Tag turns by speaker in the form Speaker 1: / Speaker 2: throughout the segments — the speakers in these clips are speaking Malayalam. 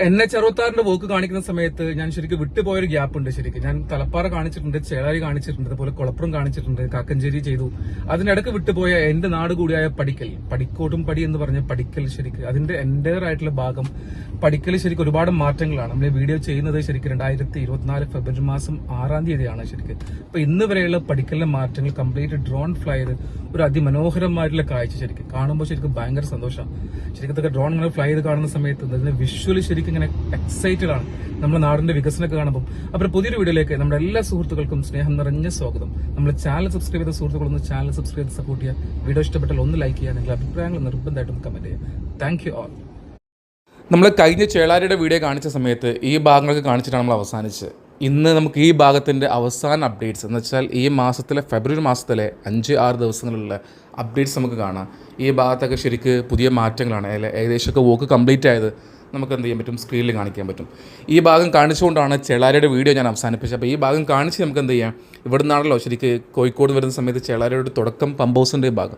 Speaker 1: എൻ ചെറുത്താറിന്റെ വോക്ക് കാണിക്കുന്ന സമയത്ത് ഞാൻ ശരിക്കും വിട്ടുപോയൊരു ഗ്യാപ്പ് ഉണ്ട് ശരിക്കും. ഞാൻ തലപ്പാറ കാണിച്ചിട്ടുണ്ട് ചേളാരി കാണിച്ചിട്ടുണ്ട് അതുപോലെ കുളപ്പുറം കാണിച്ചിട്ടുണ്ട് കാക്കഞ്ചേരി ചെയ്തു. അതിനിടക്ക് വിട്ടുപോയ എന്റെ നാട് കൂടിയായ പടിക്കൽ പടിക്കോട്ടും പടി എന്ന് പറഞ്ഞ പടിക്കൽ ശരിക്കും. അതിന്റെ ആയിട്ടുള്ള ഭാഗം പടിക്കൽ ശരിക്കും ഒരുപാട് മാറ്റങ്ങളാണ്. നമ്മൾ വീഡിയോ ചെയ്യുന്നത് ശരിക്കും രണ്ടായിരത്തി ഇരുപത്തിനാല് ഫെബ്രുവരി മാസം ആറാം തീയതിയാണ് ശരിക്കും. അപ്പൊ ഇന്ന് വരെയുള്ള പടിക്കലിലെ മാറ്റങ്ങൾ കംപ്ലീറ്റ് ഡ്രോൺ ഫ്ലൈ ചെയ്ത് ഒരു അതിമനോഹരമായിട്ടുള്ള കാഴ്ച ശരിക്കും. കാണുമ്പോൾ ശരിക്കും ഭയങ്കര സന്തോഷമാണ് ശരിക്കും ഡ്രോൺ ഫ്ലൈ ചെയ്ത് കാണുന്ന സമയത്ത് അതിന് വിഷ്വലി ശരിക്കും ഇങ്ങനെ എക്സൈറ്റഡ് ആണ്. നമ്മുടെ നാടിന്റെ വികസനമൊക്കെ കാണുമ്പോൾ അപ്പോൾ പുതിയൊരു വീഡിയോയിലേക്ക് നമ്മുടെ എല്ലാ സുഹൃത്തുക്കൾക്കും സ്നേഹം നിറഞ്ഞ സ്വാഗതം. നമ്മൾ ചാനൽ സബ്സ്ക്രൈബ് ചെയ്ത സുഹൃത്തുക്കളൊന്ന് ചാനൽ സബ്സ്ക്രൈബ് ചെയ്ത് സപ്പോർട്ട് ചെയ്യുക. വീഡിയോ ഇഷ്ടപ്പെട്ടാൽ ഒന്ന് ലൈക്ക് ചെയ്യുക. നിങ്ങളുടെ അഭിപ്രായങ്ങൾ നിർബന്ധമായിട്ടും കമന്റ് ചെയ്യുക. താങ്ക് യു ആൾ നമ്മൾ കഴിഞ്ഞ ചേളാരിയുടെ വീഡിയോ കാണിച്ച സമയത്ത് ഈ ഭാഗങ്ങളൊക്കെ കാണിച്ചിട്ടാണ് നമ്മൾ അവസാനിച്ചത്. ഇന്ന് നമുക്ക് ഈ ഭാഗത്തിന്റെ അവസാന അപ്ഡേറ്റ്സ് എന്ന് വെച്ചാൽ ഈ മാസത്തിലെ ഫെബ്രുവരി മാസത്തിലെ അഞ്ച് ആറ് ദിവസങ്ങളിലുള്ള അപ്ഡേറ്റ്സ് നമുക്ക് കാണാം. ഈ ഭാഗത്തൊക്കെ ശരിക്ക് പുതിയ മാറ്റങ്ങളാണ്. ഏകദേശമൊക്കെ വോക്ക് കംപ്ലീറ്റ് ആയത് നമുക്ക് എന്ത് ചെയ്യാൻ പറ്റും? സ്ക്രീനിൽ കാണിക്കാൻ പറ്റും. ഈ ഭാഗം കാണിച്ചുകൊണ്ടാണ് ചെളാരയുടെ വീഡിയോ ഞാൻ അവസാനിപ്പിച്ചത്. അപ്പോൾ ഈ ഭാഗം കാണിച്ച് നമുക്ക് എന്ത് ചെയ്യാം? ഇവിടെ നിന്നാണല്ലോ ശരിക്ക് കോഴിക്കോട് വരുന്ന സമയത്ത് ചെളാരയുടെ തുടക്കം പമ്പോസിന്റെ ഭാഗം.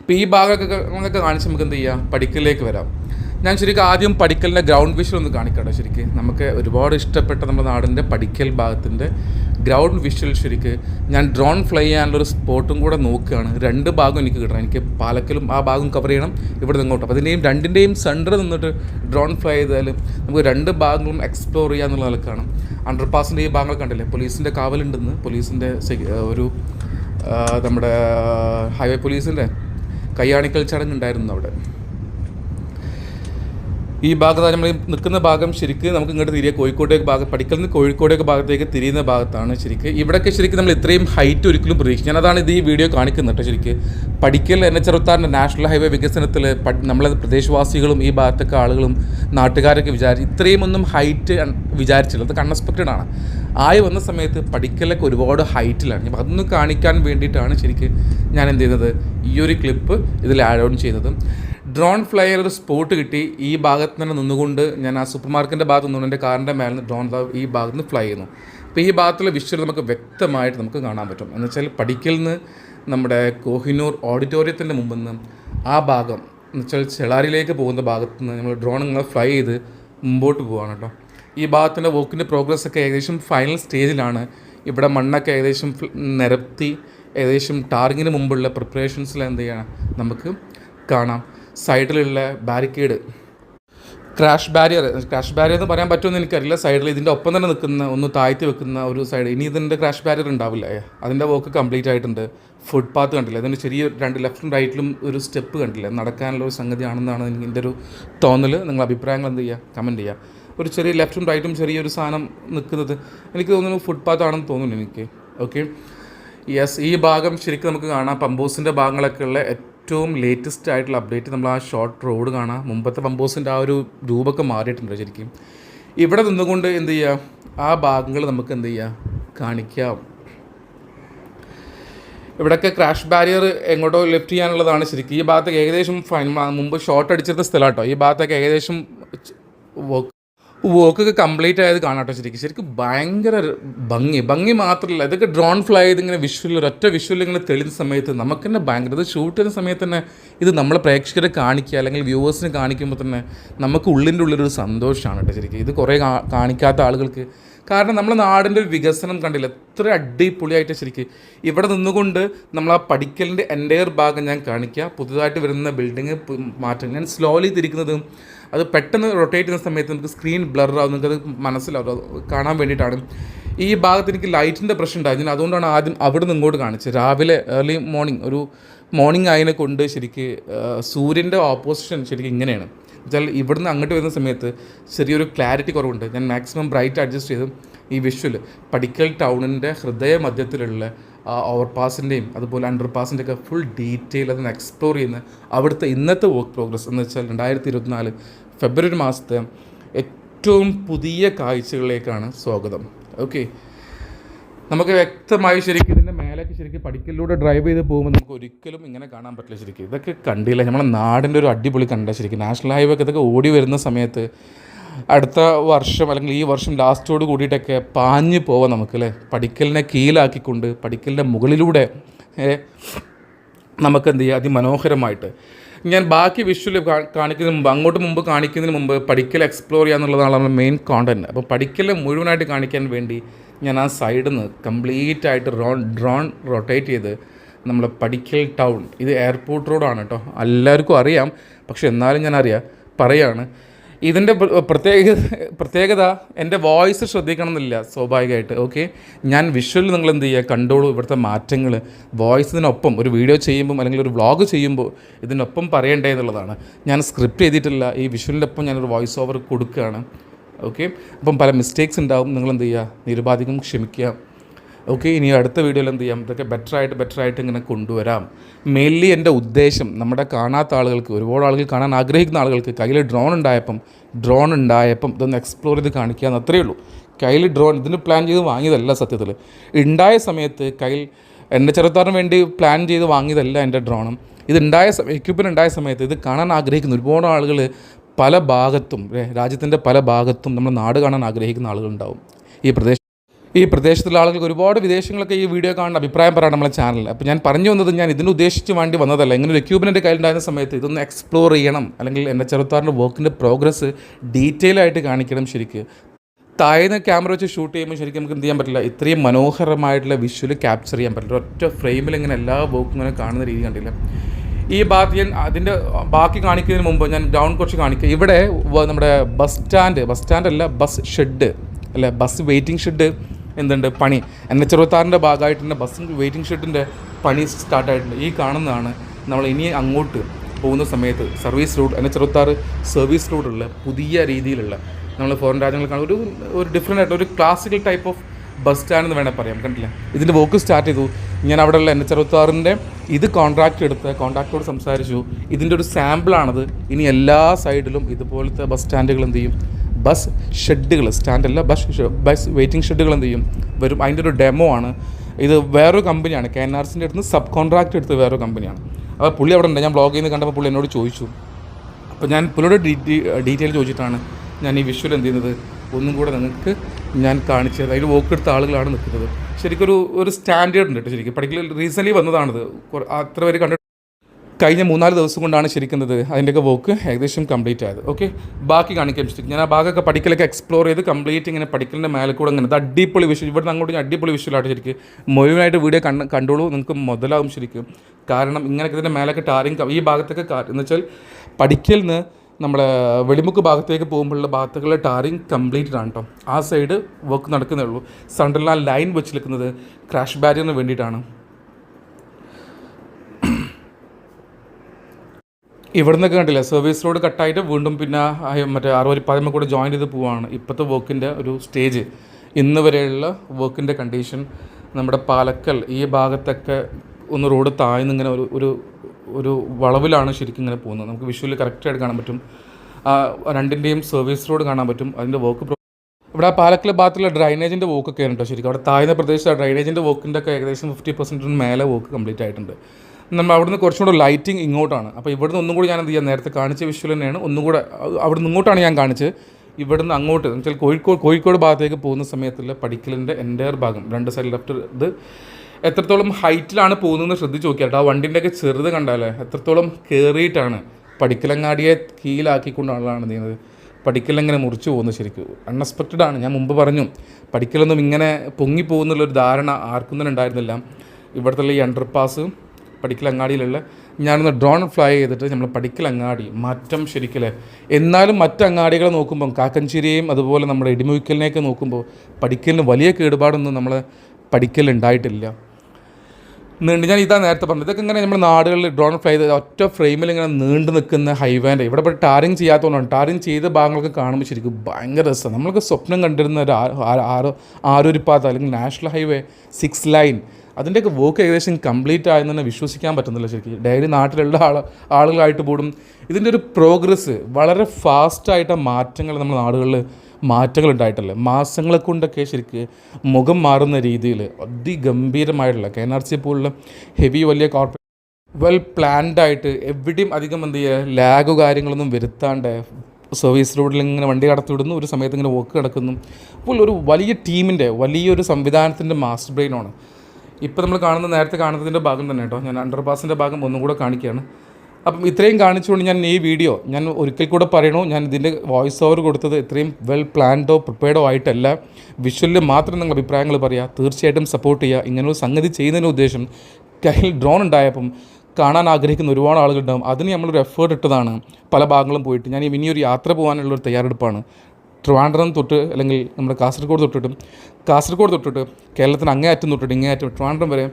Speaker 1: അപ്പോൾ ഈ ഭാഗമൊക്കെ നമുക്ക് കാണിച്ച് നമുക്ക് എന്ത് ചെയ്യാം? പഠിക്കലിലേക്ക് വരാം. ഞാൻ ശരിക്കും ആദ്യം പഠിക്കലിന്റെ ഗ്രൗണ്ട് വിഷൻ ഒന്ന് കാണിക്കട്ടെ ശരിക്കും. നമുക്ക് ഒരുപാട് ഇഷ്ടപ്പെട്ട നമ്മുടെ നാടിന്റെ പഠിക്കൽ ഭാഗത്തിന്റെ ഗ്രൗണ്ട് വിഷ്വൽ ശരിക്ക് ഞാൻ ഡ്രോൺ ഫ്ലൈ ചെയ്യാനുള്ളൊരു സ്പോട്ടും കൂടെ നോക്കുകയാണ്. രണ്ട് ഭാഗം എനിക്ക് കിട്ടണം. എനിക്ക് പാലക്കലും ആ ഭാഗം കവർ ചെയ്യണം ഇവിടെ നിന്ന് അപ്പോൾ അതിന്റെയും രണ്ടിന്റെയും സെന്റർ നിന്നിട്ട് ഡ്രോൺ ഫ്ലൈ ചെയ്താലും നമുക്ക് രണ്ട് ഭാഗങ്ങളും എക്സ്പ്ലോർ ചെയ്യാന്നുള്ള നിലക്കാണ്. അണ്ടർ പാസിന്റെ ഈ ഭാഗങ്ങൾ കണ്ടില്ലേ? പോലീസിന്റെ കാവലുണ്ടെന്ന്. പോലീസിന്റെ ഒരു നമ്മുടെ ഹൈവേ പോലീസിന്റെ കയ്യാണിക്കൽ ചടങ്ങ് ഉണ്ടായിരുന്നു അവിടെ. ഈ ഭാഗത്ത് നമ്മൾ നിൽക്കുന്ന ഭാഗം ശരിക്ക് നമുക്ക് ഇങ്ങോട്ട് തിരികെ കോഴിക്കോട്ടേക്ക് ഭാഗം പഠിക്കൽ നിന്ന് കോഴിക്കോടേക്ക് ഭാഗത്തേക്ക് തിരിയുന്ന ഭാഗത്താണ് ശരിക്ക്. ഇവിടെയൊക്കെ ശരിക്കും നമ്മൾ ഇത്രയും ഹൈറ്റ് ഒരിക്കലും പ്രതീക്ഷിക്കും അതാണ് ഇത് ഈ വീഡിയോ കാണിക്കുന്നത് കേട്ടോ ശരിക്കും. പഠിക്കൽ എൻ എച്ച് അറുപത്താറിന്റെ നാഷണൽ ഹൈവേ വികസനത്തിൽ നമ്മളെ പ്രദേശവാസികളും ഈ ഭാഗത്തൊക്കെ ആളുകളും നാട്ടുകാരൊക്കെ വിചാരിച്ചു ഇത്രയും ഒന്നും ഹൈറ്റ് വിചാരിച്ചില്ല. അത് അൺഎക്സ്പെക്റ്റഡ് ആണ്. ആയി വന്ന സമയത്ത് പഠിക്കലൊക്കെ ഒരുപാട് ഹൈറ്റിലാണ് അപ്പം അതൊന്നും കാണിക്കാൻ വേണ്ടിയിട്ടാണ് ശരിക്കും ഞാൻ എന്ത് ചെയ്യുന്നത് ഈ ഒരു ക്ലിപ്പ് ഇതിൽ ആഡ് ഓൺ ചെയ്യുന്നത് ഡ്രോൺ ഫ്ലൈയർ ഒരു സ്പോട്ട് കിട്ടി. ഈ ഭാഗത്ത് തന്നെ നിന്നുകൊണ്ട് ഞാൻ ആ സൂപ്പർ മാർക്കറ്റിന്റെ ഭാഗത്ത് നിന്നുകൊണ്ട് എന്റെ കാറിന്റെ മേലെ ഡ്രോൺ ഈ ഭാഗത്ത് നിന്ന് ഫ്ലൈ ചെയ്യുന്നു. അപ്പോൾ ഈ ഭാഗത്തുള്ള വിഷ്വൽ നമുക്ക് വ്യക്തമായിട്ട് നമുക്ക് കാണാൻ പറ്റും. എന്ന് വെച്ചാൽ പഠിക്കൽ നിന്ന് നമ്മുടെ കോഹിനൂർ ഓഡിറ്റോറിയത്തിന്റെ മുമ്പിൽ നിന്ന് ആ ഭാഗം എന്ന് വെച്ചാൽ ചെളാരിയിലേക്ക് പോകുന്ന ഭാഗത്ത് നിന്ന് നമ്മൾ ഡ്രോൺ ഇങ്ങനെ ഫ്ലൈ ചെയ്ത് മുമ്പോട്ട് പോവാണ് കേട്ടോ. ഈ ഭാഗത്തിന്റെ വോക്കിന്റെ പ്രോഗ്രസ് ഒക്കെ ഏകദേശം ഫൈനൽ സ്റ്റേജിലാണ് ഇവിടെ മണ്ണൊക്കെ ഏകദേശം നിരത്തി ഏകദേശം ടാർഗിന് മുമ്പുള്ള പ്രിപ്പറേഷൻസിൽ എന്ത് ചെയ്യണം നമുക്ക് കാണാം. സൈഡിലുള്ള barricade. Crash barrier crash barrier എന്ന് പറയാൻ പറ്റുമെന്ന് എനിക്കറിയില്ല. സൈഡിൽ ഇതിന്റെ ഒപ്പം തന്നെ നിൽക്കുന്ന ഒന്ന് താഴ്ത്തി വെക്കുന്ന ഒരു സൈഡ് ഇനി ഇതിന്റെ ക്രാഷ് ബാരിയർ ഉണ്ടാവില്ല. അതിന്റെ വോക്ക് കംപ്ലീറ്റ് ആയിട്ടുണ്ട്. ഫുട്പാത്ത് കണ്ടില്ല. അതിന് ചെറിയ രണ്ട് ലെഫ്റ്റും റൈറ്റിലും ഒരു സ്റ്റെപ്പ് കണ്ടില്ല. നടക്കാനുള്ള ഒരു സംഗതിയാണെന്നാണ് എന്റെ ഒരു തോന്നൽ നിങ്ങൾ അഭിപ്രായങ്ങൾ എന്ത് ചെയ്യുക കമന്റ് ചെയ്യുക ഒരു ചെറിയ ലെഫ്റ്റും റൈറ്റും ചെറിയൊരു സാധനം നിൽക്കുന്നത് എനിക്ക് തോന്നുന്നു ഫുട്പാത്ത് ആണെന്ന് തോന്നുന്നു എനിക്ക്. ഓക്കെ യെസ് ഈ ഭാഗം ശരിക്കും നമുക്ക് കാണാം. പമ്പോസിന്റെ ഭാഗങ്ങളൊക്കെ ഉള്ള ഏറ്റവും ലേറ്റസ്റ്റ് ആയിട്ടുള്ള അപ്ഡേറ്റ് നമ്മൾ ആ ഷോർട്ട് റോഡ് കാണാം. മുമ്പത്തെ പമ്പോസിന്റെ ആ ഒരു രൂപമൊക്കെ മാറിയിട്ടുണ്ട് ശരിക്കും. ഇവിടെ നിന്നുകൊണ്ട് എന്ത് ചെയ്യുക ആ ഭാഗങ്ങൾ നമുക്ക് എന്ത് ചെയ്യുക കാണിക്കാം. ഇവിടെയൊക്കെ ക്രാഷ് ബാരിയർ എങ്ങോട്ടോ ലിഫ്റ്റ് ചെയ്യാനുള്ളതാണ് ശരിക്കും. ഈ ഭാഗത്തേക്ക് ഏകദേശം ഫൈൻ മുമ്പ് ഷോർട്ട് അടിച്ചിരുന്ന സ്ഥലം കേട്ടോ. ഈ ഭാഗത്തേക്ക് ഏകദേശം വർക്കൊക്കെ കംപ്ലീറ്റ് ആയത് കാണാട്ടോ ശരിക്കും. ശരിക്കും ഭയങ്കര ഭംഗി. ഭംഗി മാത്രമല്ല ഇതൊക്കെ ഡ്രോൺ ഫ്ലൈ ചെയ്ത് ഇങ്ങനെ വിഷ്വൽ ഒരൊറ്റ വിഷ്വൽ ഇങ്ങനെ തെളിയുന്ന സമയത്ത് നമുക്ക് തന്നെ ഭയങ്കര ഇത് ഷൂട്ട് ചെയ്യുന്ന സമയത്ത് തന്നെ ഇത് നമ്മളെ പ്രേക്ഷകരെ കാണിക്കുക അല്ലെങ്കിൽ വ്യൂവേഴ്സിന് കാണിക്കുമ്പോൾ തന്നെ നമുക്ക് ഉള്ളിന്റെ ഉള്ളിലൊരു സന്തോഷമാണ് കേട്ടോ ശരിക്കും. ഇത് കുറേ കാണിക്കാത്ത ആളുകൾക്ക് കാരണം നമ്മുടെ നാടിന്റെ ഒരു വികസനം കണ്ടില്ല? എത്ര അടിപൊളിയായിട്ട് ശരിക്കും. ഇവിടെ നിന്നുകൊണ്ട് നമ്മൾ ആ പഠിക്കലിന്റെ എന്റയർ ഭാഗം ഞാൻ കാണിക്കുക പുതുതായിട്ട് വരുന്ന ബിൽഡിങ് മാറ്റം. ഞാൻ സ്ലോലി തിരിക്കുന്നതും അത് പെട്ടെന്ന് റൊട്ടേറ്റ് ചെയ്യുന്ന സമയത്ത് നമുക്ക് സ്ക്രീൻ ബ്ലർ ആവും. അത് മനസ്സിലാവും. കാണാൻ വേണ്ടിയിട്ടാണ്. ഈ ഭാഗത്ത് എനിക്ക് ലൈറ്റിന്റെ പ്രശ്നം ഉണ്ടായിരുന്നു. ഞാൻ അതുകൊണ്ടാണ് ആദ്യം അവിടെ നിന്ന് ഇങ്ങോട്ട് കാണിച്ചത്. രാവിലെ ഏർലി മോർണിംഗ് ഒരു മോർണിംഗ് ആയതിനെ കൊണ്ട് ശരിക്ക് സൂര്യന്റെ ഓപ്പോസിഷൻ ശരിക്കും ഇങ്ങനെയാണ്. വെച്ചാൽ ഇവിടുന്ന് അങ്ങോട്ട് വരുന്ന സമയത്ത് ചെറിയൊരു ക്ലാരിറ്റി കുറവുണ്ട്. ഞാൻ മാക്സിമം ബ്രൈറ്റ് അഡ്ജസ്റ്റ് ചെയ്തും ഈ വിഷ്വൽ പടിക്കൽ ടൗണിന്റെ ഹൃദയ മധ്യത്തിലുള്ള ഓവർപാസിന്റെയും അതുപോലെ അണ്ടർ പാസിന്റെ ഒക്കെ ഫുൾ ഡീറ്റെയിൽ അതൊന്ന് എക്സ്പ്ലോർ ചെയ്യുന്ന അവിടുത്തെ ഇന്നത്തെ വർക്ക് പ്രോഗ്രസ് എന്ന് വെച്ചാൽ രണ്ടായിരത്തി ഇരുപത്തിനാല് ഫെബ്രുവരി മാസത്തെ ഏറ്റവും പുതിയ കാഴ്ചകളിലേക്കാണ് സ്വാഗതം. ഓക്കെ നമുക്ക് വ്യക്തമായി ശരിക്കും ഇതിന്റെ മേലേക്ക് ശരിക്കും പഠിക്കലിലൂടെ ഡ്രൈവ് ചെയ്ത് പോകുമ്പോൾ നമുക്ക് ഒരിക്കലും ഇങ്ങനെ കാണാൻ പറ്റില്ല ശരിക്കും. ഇതൊക്കെ കണ്ടില്ല? നമ്മളെ നാടിന്റെ ഒരു അടിപൊളി കണ്ട ശരിക്കും. നാഷണൽ ഹൈവേ ഒക്കെ ഇതൊക്കെ ഓടി വരുന്ന സമയത്ത് അടുത്ത വർഷം അല്ലെങ്കിൽ ഈ വർഷം ലാസ്റ്റോട് കൂടിയിട്ടൊക്കെ പാഞ്ഞു പോവാം നമുക്ക് അല്ലേ? പഠിക്കലിനെ കീഴിലാക്കിക്കൊണ്ട് പഠിക്കലിന്റെ മുകളിലൂടെ നമുക്ക് എന്ത് ചെയ്യാം? അതിമനോഹരമായിട്ട് ഞാൻ ബാക്കി വിഷ്വൽ കാണിക്കുന്നതിന് മുമ്പ് അങ്ങോട്ട് മുമ്പ് കാണിക്കുന്നതിന് മുമ്പ് പഠിക്കൽ എക്സ്പ്ലോർ ചെയ്യുക എന്നുള്ളതാണ് നമ്മുടെ മെയിൻ കോണ്ടന്റ് അപ്പോൾ പഠിക്കൽ മുഴുവനായിട്ട് കാണിക്കാൻ വേണ്ടി ഞാൻ ആ സൈഡിൽ നിന്ന് കംപ്ലീറ്റ് ആയിട്ട് ഡ്രോൺ ഡ്രോൺ റൊട്ടേറ്റ് ചെയ്ത് നമ്മൾ പഠിക്കൽ ടൗൺ ഇത് എയർപോർട്ട് റോഡാണ് കേട്ടോ എല്ലാവർക്കും അറിയാം. പക്ഷെ എന്നാലും ഞാൻ പറയാണ് ഇതിന്റെ പ്രത്യേക പ്രത്യേകത എന്റെ വോയിസ് ശ്രദ്ധിക്കണം എന്നില്ല സ്വാഭാവികമായിട്ട് ഓക്കെ? ഞാൻ വിഷ്വൽ നിങ്ങൾ എന്ത് ചെയ്യുക കണ്ടോളൂ ഇവിടുത്തെ മാറ്റങ്ങൾ വോയിസിനൊപ്പം ഒരു വീഡിയോ ചെയ്യുമ്പോൾ അല്ലെങ്കിൽ ഒരു വ്ളോഗ് ചെയ്യുമ്പോൾ ഇതിനൊപ്പം പറയണ്ടേ എന്നുള്ളതാണ്. ഞാൻ സ്ക്രിപ്റ്റ് ചെയ്തിട്ടില്ല ഈ വിഷ്വലിന്റെ ഒപ്പം ഞാനൊരു വോയിസ് ഓവർ കൊടുക്കുകയാണ് ഓക്കെ? അപ്പം പല മിസ്റ്റേക്സ് ഉണ്ടാവും നിങ്ങൾ എന്ത് ചെയ്യുക? നിരുപാധികം ക്ഷമിക്കുക. ഓക്കെ ഇനി അടുത്ത വീഡിയോയിൽ എന്ത് ചെയ്യാം? ഇതൊക്കെ ബെറ്റർ ആയിട്ട് ബെറ്റർ ആയിട്ട് ഇങ്ങനെ കൊണ്ടുവരാം. മെയിൻലി എന്റെ ഉദ്ദേശം നമ്മുടെ കാണാത്ത ആളുകൾക്ക് ഒരുപാട് ആളുകൾ കാണാൻ ആഗ്രഹിക്കുന്ന ആളുകൾക്ക് കയ്യിൽ ഡ്രോൺ ഉണ്ടായപ്പം ഡ്രോൺ ഉണ്ടായപ്പം ഇതൊന്ന് എക്സ്പ്ലോർ ചെയ്ത് കാണിക്കുക എന്ന് അത്രയേ ഉള്ളൂ. കയ്യിൽ ഡ്രോൺ ഇതിന് പ്ലാൻ ചെയ്ത് വാങ്ങിയതല്ല സത്യത്തിൽ ഉണ്ടായ സമയത്ത് കയ്യിൽ എന്റെ ചെറുത്താറിന് വേണ്ടി പ്ലാൻ ചെയ്ത് വാങ്ങിയതല്ല എന്റെ ഡ്രോണും ഇത് ഉണ്ടായ എക്യുപ്മെന്റ് ഉണ്ടായ സമയത്ത് ഇത് കാണാൻ ആഗ്രഹിക്കുന്ന ഒരുപാട് ആളുകൾ പല ഭാഗത്തും രാജ്യത്തിന്റെ പല ഭാഗത്തും നമ്മുടെ നാട് കാണാൻ ആഗ്രഹിക്കുന്ന ആളുകളുണ്ടാവും ഈ പ്രദേശം ഈ പ്രദേശത്തുള്ള ആളുകൾക്ക് ഒരുപാട് വിദേശങ്ങളൊക്കെ ഈ വീഡിയോ കാണുന്ന അഭിപ്രായം പറയാണ് നമ്മളെ ചാനലിൽ അപ്പോൾ ഞാൻ പറഞ്ഞു വന്നത് ഞാൻ ഇതിന് ഉദ്ദേശിച്ച് വേണ്ടി വന്നതല്ല. ഇങ്ങനെ ഒരു എക്യൂപ്മെന്റ് കയ്യിലുണ്ടായിരുന്ന സമയത്ത് ഇതൊന്ന് എക്സ്പ്ലോർ ചെയ്യണം. അല്ലെങ്കിൽ എന്റെ ചെറുത്താറിന്റെ വർക്കിന്റെ പ്രോഗ്രസ് ഡീറ്റെയിൽ ആയിട്ട് കാണിക്കണം ശരിക്ക്. താഴ്ന്ന ക്യാമറ വെച്ച് ഷൂട്ട് ചെയ്യുമ്പോൾ ശരിക്കും നമുക്ക് എന്ത് ചെയ്യാൻ പറ്റില്ല? ഇത്രയും മനോഹരമായിട്ടുള്ള വിഷ്വൽ ക്യാപ്ചർ ചെയ്യാൻ പറ്റില്ല. ഒറ്റ ഫ്രെയിമിൽ ഇങ്ങനെ എല്ലാ വർക്കും ഇങ്ങനെ കാണുന്ന രീതി കണ്ടില്ല? ഈ ഭാഗത്ത് ഞാൻ അതിന്റെ ബാക്കി കാണിക്കുന്നതിന് മുമ്പ് ഞാൻ ഡൗൺ കുറച്ച് കാണിക്കുക ഇവിടെ നമ്മുടെ ബസ് സ്റ്റാൻഡ് ബസ് സ്റ്റാൻഡ് അല്ല ബസ് ഷെഡ് അല്ല ബസ് വെയിറ്റിംഗ് ഷെഡ് എന്തുണ്ട്? പണി. എൻ എച്ച് അറുപത്താറിന്റെ ഭാഗമായിട്ട് തന്നെ ബസ് വെയിറ്റിംഗ് ഷെഡിന്റെ പണി സ്റ്റാർട്ടായിട്ടുണ്ട്. ഈ കാണുന്നതാണ് നമ്മൾ ഇനി അങ്ങോട്ട് പോകുന്ന സമയത്ത് സർവീസ് റൂട്ട് എൻ എച്ച് അറുപത്താറ് സർവീസ് റൂട്ടുള്ള പുതിയ രീതിയിലുള്ള നമ്മൾ ഫോറിൻ രാജ്യങ്ങൾ ഒരു ഒരു ഡിഫറെന്റ് ആയിട്ട് ഒരു classical type of bus stand എന്ന് വേണേൽ പറയാം. കണ്ടില്ല? ഇതിന്റെ വർക്ക് സ്റ്റാർട്ട് ചെയ്തു. ഞാൻ അവിടെയുള്ള എൻ എച്ച് അറുപത്താറിന്റെ ഇത് കോൺട്രാക്റ്റ് എടുത്ത് കോൺട്രാക്ടോട് സംസാരിച്ചു. ഇതിന്റെ ഒരു സാമ്പിളാണത് ഇനി എല്ലാ സൈഡിലും ഇതുപോലത്തെ ബസ് സ്റ്റാൻഡുകൾ എന്ത് ചെയ്യും? ബസ് ഷെഡുകൾ സ്റ്റാൻഡല്ല ബസ് ബസ് വെയിറ്റിംഗ് ഷെഡുകൾ എന്ത് ചെയ്യും? വരും. അതിന്റെ ഒരു ഡെമോ ആണ്. ഇത് വേറൊരു കമ്പനിയാണ്. കെ എൻ ആർ സിന്റെ അടുത്ത് സബ് കോൺട്രാക്ട് എടുത്ത് വേറൊരു കമ്പനിയാണ്. അപ്പോൾ പുള്ളി അവിടെ ഉണ്ട്. ഞാൻ ബ്ലോഗിൽ നിന്ന് കണ്ടപ്പോൾ പുള്ളി എന്നോട് ചോദിച്ചു. അപ്പോൾ ഞാൻ പുള്ളിയുടെ ഡീറ്റെയിൽ ചോദിച്ചിട്ടാണ് ഞാൻ ഈ വിഷ്വൽ എന്ത് ചെയ്യുന്നത്? ഒന്നും കൂടെ നിങ്ങൾക്ക് ഞാൻ കാണിച്ചത് അതിൽ വോക്ക് എടുത്ത ആളുകളാണ് നിൽക്കുന്നത്. ശരിക്കും ഒരു ഒരു സ്റ്റാൻഡേർഡ് ഉണ്ട് കേട്ടോ ശരിക്കും. പഠിക്കൽ റീസെന്റ്ലി വന്നതാണിത്. അത്ര പേര് കണ്ടിട്ട് കഴിഞ്ഞ മൂന്നാൽ ദിവസം കൊണ്ടാണ് ശരിക്കുന്നത്. അതിന്റെയൊക്കെ വർക്ക് ഏകദേശം കംപ്ലീറ്റ് ആയത്. ഓക്കെ ബാക്കി കാണിക്കാൻ ഇഷ്ടം ഞാൻ ആ ഭാഗമൊക്കെ പഠിക്കലൊക്കെ എക്സ്പ്ലോർ ചെയ്ത് കംപ്ലീറ്റ് ഇങ്ങനെ പഠിക്കലിന്റെ മേലെ കൂടെ ഇങ്ങനെ അടിപൊളി വിഷ്വൽ ഇവിടുന്ന് അങ്ങോട്ട് ഞാൻ അടിപൊളി വിഷ്വലായിട്ട് ശരിക്കും. മുഴുവനായിട്ട് വീഡിയോ കണ്ട് കണ്ടോളൂ. നിങ്ങൾക്ക് മുതലാവും ശരിക്കും. കാരണം ഇങ്ങനെയൊക്കെ ഇതിന്റെ മേലൊക്കെ ടാറിങ് ഈ ഭാഗത്തൊക്കെ എന്ന് വെച്ചാൽ പഠിക്കലിൽ നിന്ന് നമ്മുടെ വെളിമുക്ക് ഭാഗത്തേക്ക് പോകുമ്പോഴുള്ള ഭാഗത്തുള്ള ടാറിങ് കംപ്ലീറ്റഡ് ആണ് കേട്ടോ ആ സൈഡ് വർക്ക് നടക്കുന്നേ ഉള്ളൂ. ആ ലൈൻ വെച്ച് നിൽക്കുന്നത് ക്രാഷ് ബാരിയറിന് വേണ്ടിയിട്ടാണ്. ഇവിടുന്നൊക്കെ കണ്ടില്ല? സർവീസ് റോഡ് കട്ടായിട്ട് വീണ്ടും പിന്നെ മറ്റേ അറുപത് പതിമ കൂടെ ജോയിൻ ചെയ്ത് പോവാണ്. ഇപ്പോഴത്തെ വർക്കിന്റെ ഒരു സ്റ്റേജ് ഇന്ന് വരെയുള്ള വർക്കിന്റെ കണ്ടീഷൻ നമ്മുടെ പാലക്കൽ ഈ ഭാഗത്തൊക്കെ ഒന്ന് റോഡ് താഴ്ന്ന് ഇങ്ങനെ ഒരു ഒരു ഒരു വളവിലാണ് ശരിക്കും ഇങ്ങനെ പോകുന്നത്. നമുക്ക് വിഷ്വലി കറക്റ്റായിട്ട് കാണാൻ പറ്റും. രണ്ടിന്റെയും സർവീസ് റോഡ് കാണാൻ പറ്റും. അതിന്റെ വർക്ക് ഇവിടെ ആ പാലക്കൽ ഭാഗത്തുള്ള ഡ്രൈനേജിന്റെ വോക്കൊക്കെ കേട്ടോ ശരിക്കും. അവിടെ താഴ്ന്ന പ്രദേശത്ത് ഡ്രൈനേജിന്റെ വോക്കിന്റെ ഒക്കെ ഏകദേശം ഫിഫ്റ്റി പെർസെന്റിന് മേലെ വോക്ക് കംപ്ലീറ്റ് ആയിട്ടുണ്ട്. നമ്മൾ അവിടുന്ന് കുറച്ചും കൂടെ ലൈറ്റിംഗ് ഇങ്ങോട്ടാണ്. അപ്പോൾ ഇവിടുന്ന് ഒന്നും കൂടി ഞാൻ എന്ത് ചെയ്യാം? നേരത്തെ കാണിച്ച വിഷ്വൽ തന്നെയാണ്. ഒന്നും കൂടെ അവിടുന്ന് ഇങ്ങോട്ടാണ് ഞാൻ കാണിച്ചത്. ഇവിടുന്ന് അങ്ങോട്ട് എന്ന് വെച്ചാൽ കോഴിക്കോട് കോഴിക്കോട് ഭാഗത്തേക്ക് പോകുന്ന സമയത്തുള്ള പഠിക്കലിന്റെ എന്റയർ ഭാഗം രണ്ട് സൈഡ് ലെഫ്റ്റ് ഇത് എത്രത്തോളം ഹൈറ്റിലാണ് പോകുന്നതെന്ന് ശ്രദ്ധിച്ച് നോക്കിയാൽ ആ വണ്ടിന്റെയൊക്കെ ചെറുത് കണ്ടാലേ എത്രത്തോളം കയറിയിട്ടാണ് പഠിക്കലങ്ങാടിയെ കീഴിലാക്കിക്കൊണ്ടാണ് ചെയ്യുന്നത്? പഠിക്കലിങ്ങനെ മുറിച്ചു പോകുന്നത് ശരിക്കും. അൺഎക്സ്പെക്റ്റഡ് ആണ്. ഞാൻ മുമ്പ് പറഞ്ഞു പഠിക്കലൊന്നും ഇങ്ങനെ പൊങ്ങി പോകുന്നുള്ളൊരു ധാരണ ആർക്കും തന്നെ ഉണ്ടായിരുന്നില്ല. ഇവിടുത്തെ ഈ അണ്ടർപാസ് പഠിക്കലങ്ങാടിയിലുള്ള ഞാനൊന്ന് ഡ്രോൺ ഫ്ലൈ ചെയ്തിട്ട് നമ്മൾ പഠിക്കലങ്ങാടി മറ്റം ശരിക്കല്ലേ എന്നാലും മറ്റ് അങ്ങാടികളെ നോക്കുമ്പം കാക്കഞ്ചേരിയെയും അതുപോലെ നമ്മുടെ ഇടിമുക്കലിനെയൊക്കെ നോക്കുമ്പോൾ പഠിക്കലിന് വലിയ കേടുപാടൊന്നും നമ്മൾ പഠിക്കലുണ്ടായിട്ടില്ല നീണ്ട് ഞാൻ ഇതാ നേരത്തെ പറഞ്ഞത് ഇതൊക്കെ ഇങ്ങനെ നമ്മുടെ നാടുകളിൽ ഡ്രോൺ ഫ്ലൈ ചെയ്ത് ഒറ്റ ഫ്രെയിമിൽ ഇങ്ങനെ നീണ്ടു നിൽക്കുന്ന ഹൈവേന്റെ ഇവിടെ ഇപ്പോൾ ടാറിങ് ചെയ്യാത്തതുകൊണ്ടാണ് ടാറിങ് ചെയ്ത ഭാഗങ്ങളൊക്കെ കാണുമ്പോൾ ശരിക്കും ഭയങ്കര രസമാണ് നമ്മൾക്ക് സ്വപ്നം കണ്ടിരുന്ന ഒരു ആ- ആ- ആറ് ആരൊരുപാത അല്ലെങ്കിൽ നാഷണൽ ഹൈവേ സിക്സ് ലൈൻ അതിന്റെയൊക്കെ വർക്ക് ഏകദേശം കംപ്ലീറ്റ് ആയെന്ന് തന്നെ വിശ്വസിക്കാൻ പറ്റുന്നില്ല ശരിക്കും. ഡെയിലി നാട്ടിലുള്ള ആൾ ആളുകളായിട്ട് പോലും ഇതിന്റെ ഒരു പ്രോഗ്രസ് വളരെ ഫാസ്റ്റായിട്ട് മാറ്റങ്ങൾ നമ്മുടെ നാടുകളിൽ മാറ്റങ്ങൾ ഉണ്ടായിട്ടില്ല? മാസങ്ങളെ കൊണ്ടൊക്കെ ശരിക്ക് മുഖം മാറുന്ന രീതിയിൽ അതിഗംഭീരമായിട്ടുള്ള കെ എൻ ആർ സി പോലുള്ള ഹെവി വലിയ കോർപ്പറേറ്റ് വെൽ പ്ലാൻഡ് ആയിട്ട് എവിടെയും അധികം എന്ത് ചെയ്യുക ലാഗോ കാര്യങ്ങളൊന്നും വരുത്താണ്ട് സർവീസ് റോഡിൽ ഇങ്ങനെ വണ്ടി കടത്തിവിടുന്നു ഒരു സമയത്ത് ഇങ്ങനെ വർക്ക് കിടക്കുന്നു അപ്പോൾ ഒരു വലിയ ടീമിന്റെ വലിയൊരു സംവിധാനത്തിന്റെ മാസ്റ്റർ ബ്രെയിനാണ് ഇപ്പോൾ നമ്മൾ കാണുന്ന നേരത്തെ കാണുന്നതിന്റെ ഭാഗം തന്നെ കേട്ടോ. ഞാൻ അണ്ടർ പാസിന്റെ ഭാഗം ഒന്നും കൂടെ കാണിക്കുകയാണ്. അപ്പം ഇത്രയും കാണിച്ചുകൊണ്ട് ഞാൻ ഈ വീഡിയോ ഞാൻ ഒരിക്കൽ കൂടെ പറയണു. ഞാൻ ഇതിന്റെ വോയിസ് ഓവർ കൊടുത്തത് ഇത്രയും വെൽ പ്ലാൻഡോ പ്രിപ്പയർഡോ ആയിട്ടല്ല. വിഷ്വലിൽ മാത്രം നിങ്ങൾ അഭിപ്രായങ്ങൾ പറയുക തീർച്ചയായിട്ടും സപ്പോർട്ട് ചെയ്യുക ഇങ്ങനൊരു സംഗതി ചെയ്യുന്നതിന് ഉദ്ദേശം കയ്യിൽ ഡ്രോൺ ഉണ്ടായപ്പം കാണാൻ ആഗ്രഹിക്കുന്ന ഒരുപാട് ആളുകളുണ്ടാകും അതിന് നമ്മളൊരു എഫേർട്ട് ഇട്ടതാണ്. പല ഭാഗങ്ങളും പോയിട്ട്. ഞാൻ ഇനിയൊരു യാത്ര പോകാനുള്ള ഒരു തയ്യാറെടുപ്പാണ്. ട്രിവാൻഡ്രം തൊട്ട് അല്ലെങ്കിൽ നമ്മുടെ കാസർഗോഡ് തൊട്ടിട്ടും കാസർഗോഡ് തൊട്ടിട്ട് കേരളത്തിന് അങ്ങേയറ്റം തൊട്ടിട്ട് ഇങ്ങേയറ്റം ട്രിവാൻഡ്രം വരെ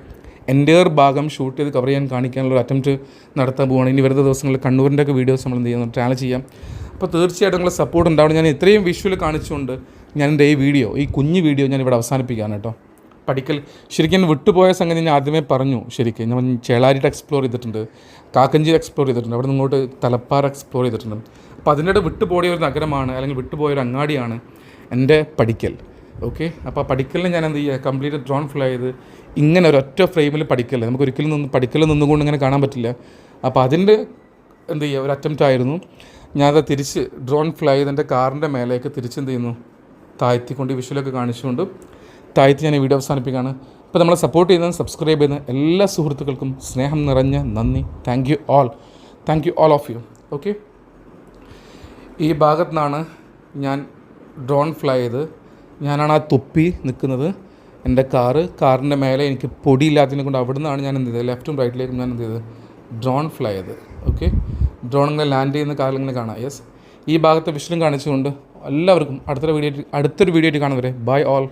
Speaker 1: എന്റെ ഭാഗം ഷൂട്ട് ചെയ്ത് കവർ ചെയ്യാൻ കാണിക്കാനുള്ള ഒരു അറ്റംപ്റ്റ് നടത്താൻ പോവുകയാണ് ഇനി വരുന്ന ദിവസങ്ങളിൽ കണ്ണൂരിന്റെ ഒക്കെ വീഡിയോസ് നമ്മൾ എന്ത് ചെയ്യുന്നു? ട്രാവൽ ചെയ്യാം. അപ്പോൾ തീർച്ചയായിട്ടും നിങ്ങളുടെ സപ്പോർട്ട് ഉണ്ടാവണം. ഞാൻ ഇത്രയും വിഷ്വൽ കാണിച്ചുകൊണ്ട് ഞാൻ എന്റെ ഈ വീഡിയോ ഈ കുഞ്ഞു വീഡിയോ ഞാൻ ഇവിടെ അവസാനിപ്പിക്കുകയാണ് കേട്ടോ. പഠിക്കൽ ശരിക്കും വിട്ടുപോയ സംഗതി ഞാൻ ആദ്യമേ പറഞ്ഞു. ശരിക്കും ഞാൻ ചേളാരിട്ട് എക്സ്പ്ലോർ ചെയ്തിട്ടുണ്ട് കാക്കഞ്ചി എക്സ്പ്ലോർ ചെയ്തിട്ടുണ്ട് അവിടെ നിന്ന് ഇങ്ങോട്ട് തലപ്പാറ എക്സ്പ്ലോർ ചെയ്തിട്ടുണ്ട്. അപ്പോൾ അതിനിടെ വിട്ടുപോയ ഒരു നഗരമാണ് അല്ലെങ്കിൽ വിട്ടുപോയ ഒരു അങ്ങാടിയാണ് എന്റെ പഠിക്കൽ. ഓക്കെ? അപ്പോൾ പഠിക്കലിന് ഞാൻ എന്ത് ചെയ്യുക? കംപ്ലീറ്റ് ഡ്രോൺ ഫ്ലൈ ചെയ്ത് ഇങ്ങനെ ഒരൊറ്റ ഫ്രെയിമിൽ പഠിക്കൽ. നമുക്ക് ഒരിക്കലും നിന്ന് പഠിക്കൽ നിന്നുകൊണ്ട് ഇങ്ങനെ കാണാൻ പറ്റില്ല. അപ്പോൾ അതിന്റെ എന്ത് ചെയ്യുക? ഒരു അറ്റംപ്റ്റ് ആയിരുന്നു. ഞാനത് തിരിച്ച് ഡ്രോൺ ഫ്ലൈ ചെയ്ത് എന്റെ കാറിന്റെ മേലേക്ക് തിരിച്ച് എന്ത് ചെയ്യുന്നു? താഴ്ത്തിക്കൊണ്ട് വിഷ്വലൊക്കെ കാണിച്ചുകൊണ്ട് താഴ്ത്തി ഞാൻ ഈ വീഡിയോ അവസാനിപ്പിക്കുകയാണ്. അപ്പോൾ നമ്മളെ സപ്പോർട്ട് ചെയ്യുന്ന സബ്സ്ക്രൈബ് ചെയ്യുന്ന എല്ലാ സുഹൃത്തുക്കൾക്കും സ്നേഹം നിറഞ്ഞ നന്ദി. Thank you all thank you all of you okay ഈ ഭാഗത്തു നിന്നാണ് ഞാൻ ഡ്രോൺ ഫ്ലൈ ചെയ്ത് ഞാനാണ് ആ തുപ്പി നിൽക്കുന്നത്. എന്റെ കാറ് കാറിന്റെ മേലെ എനിക്ക് പൊടിയില്ലാത്തതിനെ കൊണ്ട് അവിടെ നിന്നാണ് ഞാൻ എന്ത് ചെയ്തത്. ലെഫ്റ്റും റൈറ്റിലേക്കും ഞാൻ എന്ത് ചെയ്തത്? ഡ്രോൺ ഫ്ലൈ ചെയ്ത് ഓക്കെ ഡ്രോൺ ഇങ്ങനെ ലാൻഡ് ചെയ്യുന്ന കാറിൽ ഇങ്ങനെ കാണാം. യെസ് ഈ ഭാഗത്തെ വിഷലും കാണിച്ചുകൊണ്ട് എല്ലാവർക്കും അടുത്തൊരു വീഡിയോ അടുത്തൊരു വീഡിയോ ആയിട്ട് കാണുന്നവരെ ബൈ ഓൾ